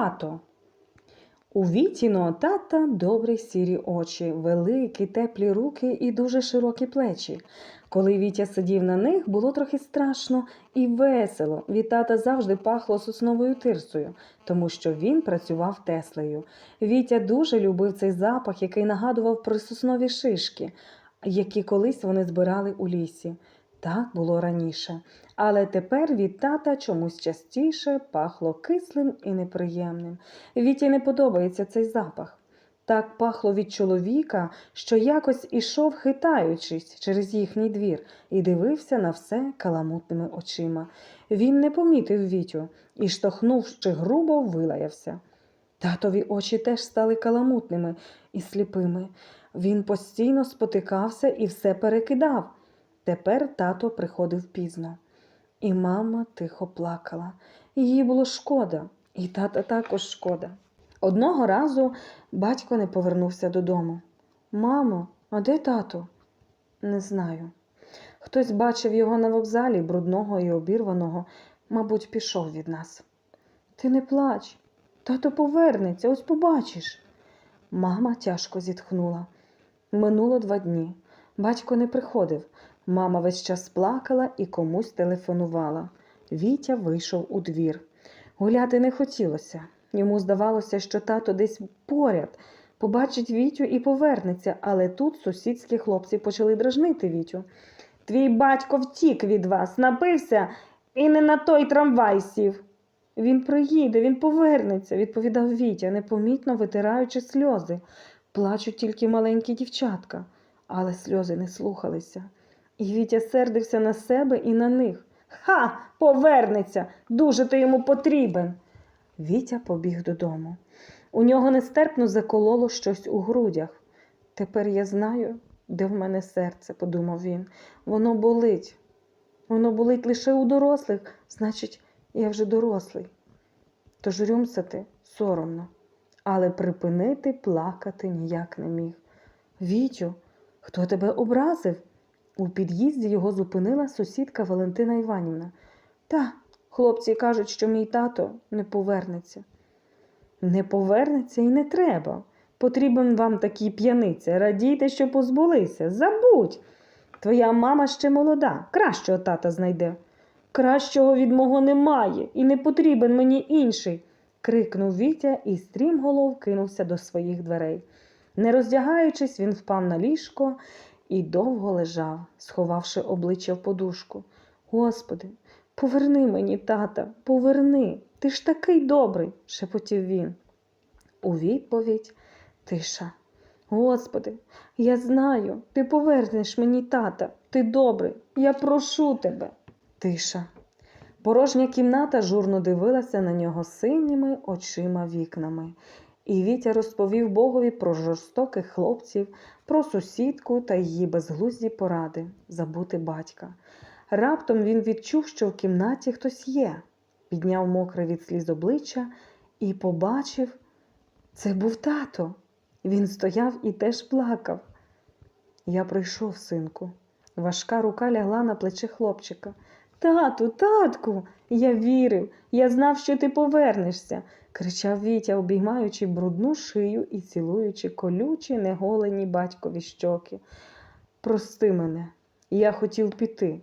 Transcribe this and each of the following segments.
тато. У Вітіного тата добрі сірі очі, великі теплі руки і дуже широкі плечі. Коли Вітя сидів на них, було трохи страшно і весело. Від тата завжди пахло сосновою тирсою, тому що він працював Теслею. Вітя дуже любив цей запах, який нагадував про соснові шишки, які колись вони збирали у лісі. Так було раніше. Але тепер від тата чомусь частіше пахло кислим і неприємним. Віті не подобається цей запах. Так пахло від чоловіка, що якось ішов, хитаючись через їхній двір, і дивився на все каламутними очима. Він не помітив Вітю і, штовхнувши грубо, вилаявся. Татові очі теж стали каламутними і сліпими. Він постійно спотикався і все перекидав. Тепер тато приходив пізно. І мама тихо плакала. Її було шкода, і тата також шкода. Одного разу батько не повернувся додому. Мамо, а де тато? Не знаю. Хтось бачив його на вокзалі, брудного і обірваного, мабуть, пішов від нас. Ти не плач, тато повернеться, ось побачиш. Мама тяжко зітхнула. Минуло два дні. Батько не приходив. Мама весь час плакала і комусь телефонувала. Вітя вийшов у двір. Гуляти не хотілося. Йому здавалося, що тато десь поряд, побачить Вітю і повернеться, але тут сусідські хлопці почали дражнити Вітю. Твій батько втік від вас, напився і не на той трамвай сів. Він приїде, він повернеться, відповідав Вітя, непомітно витираючи сльози. Плачуть тільки маленькі дівчатка, але сльози не слухалися. І Вітя сердився на себе і на них. Ха, повернеться, дуже ти йому потрібен. Вітя побіг додому. У нього нестерпно закололо щось у грудях. Тепер я знаю, де в мене серце, подумав він. Воно болить. Воно болить лише у дорослих, значить, я вже дорослий. Тож рюмсати соромно, але припинити плакати ніяк не міг. Вітю, хто тебе образив? У під'їзді його зупинила сусідка Валентина Іванівна. Та, хлопці кажуть, що мій тато не повернеться. Не повернеться і не треба. Потрібен вам такий п'яниця. Радійте, що позбулися. Забудь. Твоя мама ще молода, кращого тата знайде. Кращого від мого немає, і не потрібен мені інший. крикнув Вітя і стрімголов кинувся до своїх дверей. Не роздягаючись, він впав на ліжко і довго лежав, сховавши обличчя в подушку. Господи, поверни мені, тата, поверни. Ти ж такий добрий, шепотів він. У відповідь тиша. Господи, я знаю, ти повернеш мені тата, ти добрий, я прошу тебе. Тиша. Порожня кімната журно дивилася на нього синіми очима вікнами. І Вітя розповів Богові про жорстоких хлопців, про сусідку та її безглузді поради забути батька. Раптом він відчув, що в кімнаті хтось є, підняв мокре від сліз обличчя і побачив, це був тато. Він стояв і теж плакав. Я прийшов, синку. Важка рука лягла на плече хлопчика. Тату, татку, я вірив, я знав, що ти повернешся, кричав Вітя, обіймаючи брудну шию і цілуючи колючі, неголені батькові щоки. Прости мене, я хотів піти.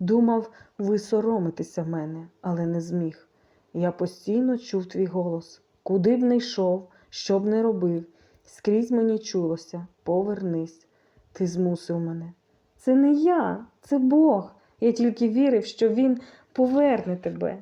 Думав, ви соромитеся мене, але не зміг. Я постійно чув твій голос. Куди б не йшов, що б не робив, скрізь мені чулося, повернись. Ти змусив мене. Це не я, це Бог. Я тільки вірив, що він поверне тебе.